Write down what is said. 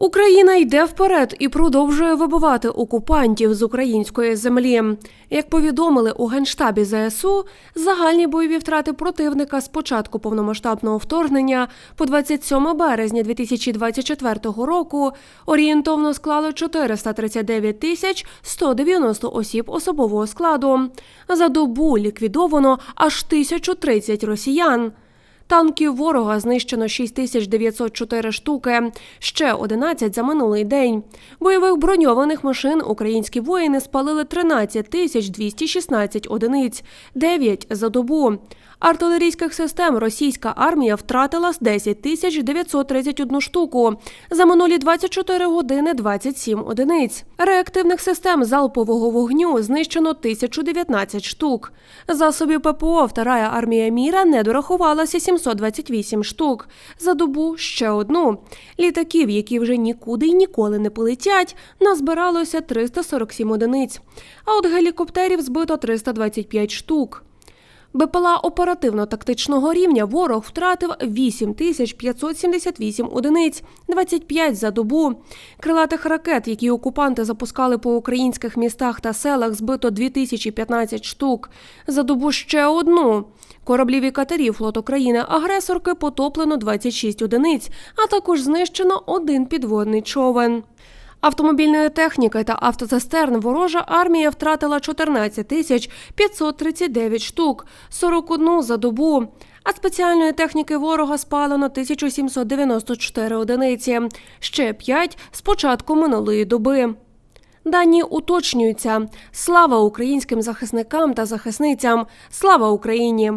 Україна йде вперед і продовжує вибивати окупантів з української землі. Як повідомили у генштабі ЗСУ, загальні бойові втрати противника з початку повномасштабного вторгнення по 27 березня 2024 року орієнтовно склали 439 тисяч 190 осіб особового складу. За добу ліквідовано аж 1030 росіян. Танків ворога знищено 6904 штуки, ще 11 за минулий день. Бойових броньованих машин українські воїни спалили 13 тисяч 216 одиниць, 9 за добу. Артилерійських систем російська армія втратила з 10 тисяч 931 штуку. За минулі 24 години 27 одиниць. Реактивних систем залпового вогню знищено 1019 штук. Засобів ППО Вторая армія міра не дорахувалася 728 штук. За добу ще одну. Літаків, які вже нікуди й ніколи не полетять, назбиралося 347 одиниць. А от гелікоптерів збито 325 штук. БПЛА оперативно-тактичного рівня ворог втратив 8578 одиниць, 25 за добу. Крилатих ракет, які окупанти запускали по українських містах та селах, збито 2015 штук. За добу ще одну. Кораблів і катерів флоту країни-агресорки потоплено 26 одиниць, а також знищено один підводний човен. Автомобільної техніки та автоцистерн ворожа армія втратила 14 тисяч 539 штук, 41 за добу. А спеціальної техніки ворога спалено 1794 одиниці, ще 5 з початку минулої доби. Дані уточнюються. Слава українським захисникам та захисницям! Слава Україні!